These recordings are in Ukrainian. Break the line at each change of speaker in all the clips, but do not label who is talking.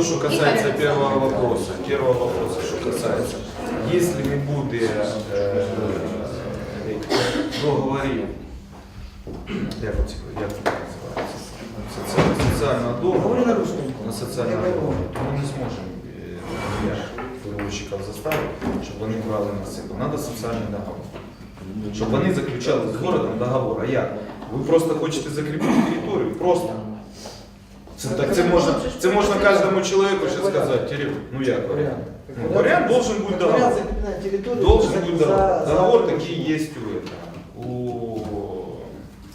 то, что касается первого вопроса, первого вопроса, что касается, если не будет э, договорів, як це називається, Соціально- соціального договору,
на
соціального
Я
договору, то ми не зможемо е, перевозчиків заставити, щоб вони брали на себе. Треба соціальний договор. Щоб вони заключали з городом договор. А як? Ви просто хочете закріпити територію? Просто. Це, так, це, можна, це можна кожному чоловіку ще сказати, Терек, ну як варіант? Ну, варіант должен бути
Вариант
договор.
закрепления территории.
Должен бути
за-
договор. такий є у, этого, у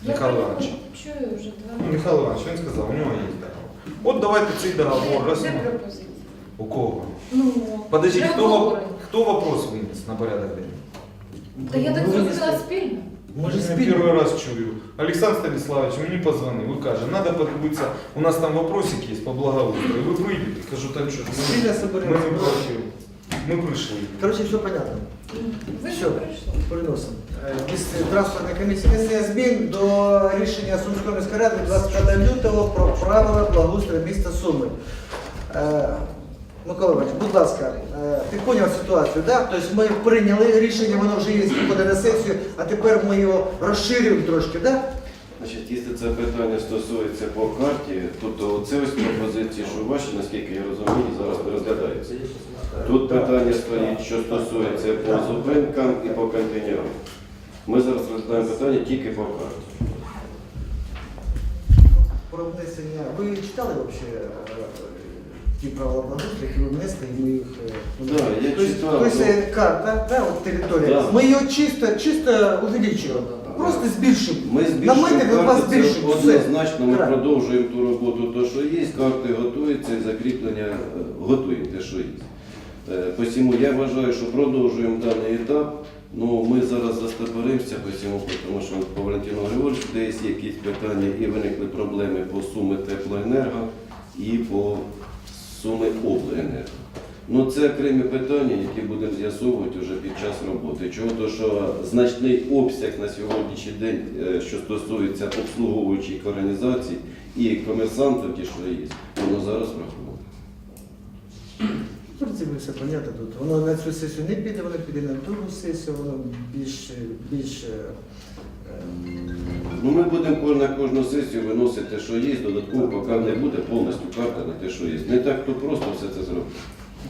Михайла Івановича.
Чую вже два
Ну, Михайло Іванович, він сказав, у нього є договор. От давайте цей договор. Раз,
Це пропозиція.
у кого?
Ну,
Подождіть, хто, воп- хто вопрос виніс на порядок денний?
Та я так
Ну,
зрозуміла
если-
спільно.
Може
Я
спільно.
перший раз чую. Олександр Станіславович мені позвонив і каже, треба подивитися, у нас там вопросик є по благоустрою. Ви прийдете? Кажу, так що
Спільно
ми, ми не проти. Ми прийшли.
Короче, все понятно.
Ви
Все.
що прийшли?
Переносимо. Е, Місце транспортної комісії внесення змін до рішення Сумської міської ради 25 лютого про правила благоустрою міста Суми. Е, Микола Іванович, будь ласка, е, ти поняв ситуацію, да? Тобто ми прийняли рішення, воно вже є, буде на сесію, а тепер ми його розширюємо трошки, да?
Значить, якщо це питання стосується по карті, тобто це ось пропозиції, що ваші, наскільки я розумію, зараз не розглядаються. Тут питання стоїть, що стосується по зупинкам і по контейнерам. Ми зараз розглядаємо питання тільки по карті.
Про внесення. Ви читали взагалі ті правила благоустрою, які ви внесли, і ми їх... е,
Да, я
Тобто-
читав,
Тобто
ну.
е, карта, да, от територія,
Да.
ми її чисто, чисто увеличуємо, просто збільшимо.
Ми збільшуємо
вас
карти, це
збільшимо. все.
однозначно ми
Так.
продовжуємо ту роботу, то що є, карти готуються і закріплення е, готуємо те, що є. Е, Посіму я вважаю, що продовжуємо даний етап. Ну, ми зараз застопоримося посіму, тому що по Валентину Григоровичу десь якісь питання і виникли проблеми по суми теплоенерго і по суми обленерго. Ну, це окремі питання, які будемо з'ясовувати вже під час роботи. Чого? То, що значний обсяг на сьогоднішній день, е, що стосується обслуговуючих організацій і комерсантів, ті, що є, воно зараз враховано.
Принципі, все понятно тут. Воно на цю сесію не піде, воно піде на другу сесію, воно більш, більш е, е,
Ну, ми будемо на кожну сесію виносити, що є, додатково, поки не буде повністю карта на те, що є. Не так то просто все це зробити.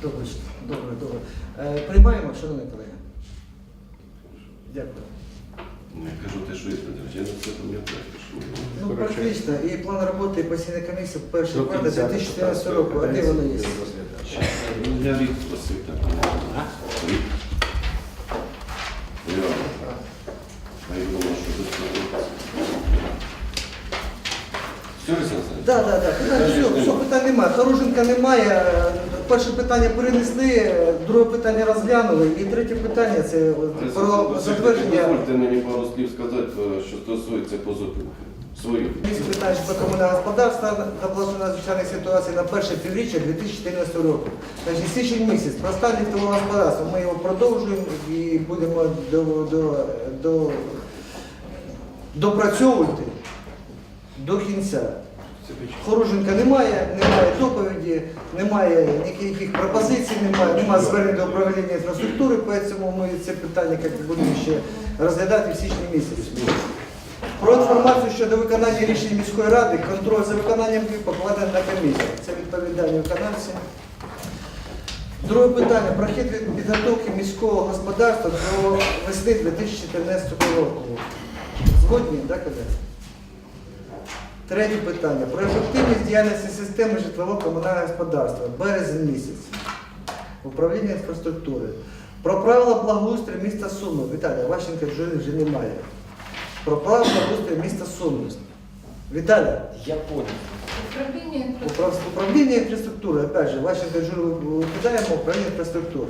добре, добре, добре. Е, Приймаємо, шановні колеги. Дякую.
Ну, Я кажу те, що є, я не це пам'ятаю. що є.
Ну, практично. І план роботи постійної комісії в першій
До
кварталі
кінця
2014 року. А де воно є?
Ну, Я рік просив так. Рік. А я думав, що тут Все?
Так, так, так. Все, все, питань немає. Хоруженка немає. Перше питання перенесли, друге питання розглянули. І третє питання це про затвердження.
Дозвольте мені пару слів сказати, е, що стосується по зупинки. Свою.
Місць питань про комунальне господарство та обласної надзвичайних ситуацій на перше півріччя 2014 року. Значить, січень місяць про стан ліфтового господарства. Ми його продовжуємо і будемо до, до, до, допрацьовувати до кінця. Хоруженка немає, немає доповіді, немає ніяких пропозицій, немає, немає звернень до управління інфраструктури, тому ми це питання як будемо ще розглядати в січні місяці. Про інформацію щодо виконання рішень міської ради, контроль за виконанням їх покладено на комісію. Це відповідальні виконавці. Друге питання. Прохід від підготовки міського господарства до весни 2014 року. Згодні, так, Кадет? Третє питання. Про ефективність діяльності системи житлово-комунального господарства. Березень місяць. Управління інфраструктури. Про правила благоустрою міста Суми. Віталія, Ващенка вже немає. Про правила благоустрою міста Суми. Віталія,
Я понял.
Управління
управ- управління інфраструктури. Опять же, Ващенка Джолі викидаємо управління інфраструктури.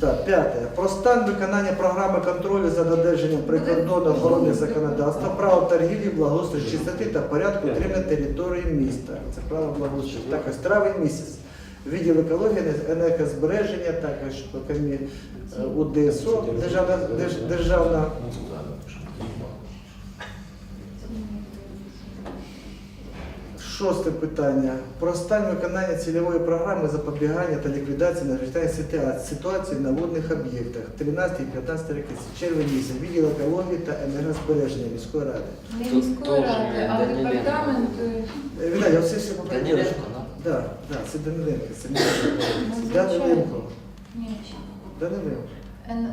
Так, п'яте. Про стан виконання програми контролю за додержанням прикордонної охорони законодавства, право торгівлі, благоустрою, чистоти та порядку утримання території міста. Це право благоустрою. Також травень місяць. Відділ екології, енергозбереження, також по комі- е, державна, державна Шосте питання. Про стан виконання цільової програми запобігання та ліквідації надзвичайних ситуацій, ситуацій на водних об'єктах 13 і 15 роки. Червень місяць. Відділ екології та енергозбереження міської ради.
Не міської ради, а департамент е,
Е, Віталій, я все
да?
Да, да, це Даниленко, це міська Даниленко.
ні,
Даниленко.
Н...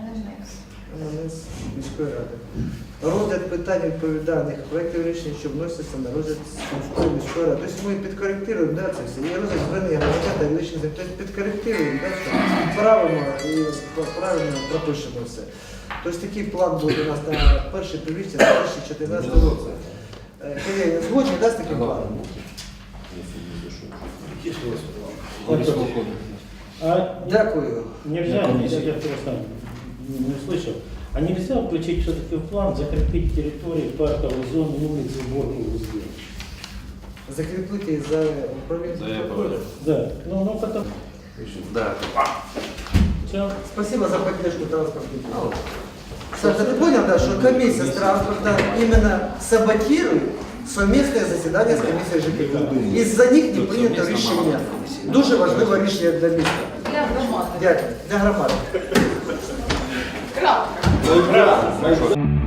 НМЕКС.
Міської ради. Розгляд питань відповідальних проєктів рішень, що вносяться на розгляд Сумської міської ради. Тобто ми підкоректуємо да, це все. Є розгляд звернення громадян та юридичних осіб. Тобто підкоректуємо, да, що правильно і правильно пропишемо все. Тобто такий план буде у нас на перше півріччя 2014 року. Е, Колеги, згодні да, з таким планом? Дякую.
нельзя, я, я просто не не слышал, а нельзя включить все-таки в план закрепить территории парковой зоны улиц сборки узлов?
Закріплити за управління.
Да, ну, ну потом...
Да.
Все.
Спасибо за поддержку транспортной планы. Саша, ты понял, да, что комиссия с транспорта именно саботирует совместное заседание с комиссией ЖКХ. Из-за них не принято рішення. Дуже важливе рішення для міста.
Для громади.
Дякую. Для громади.
Крапка.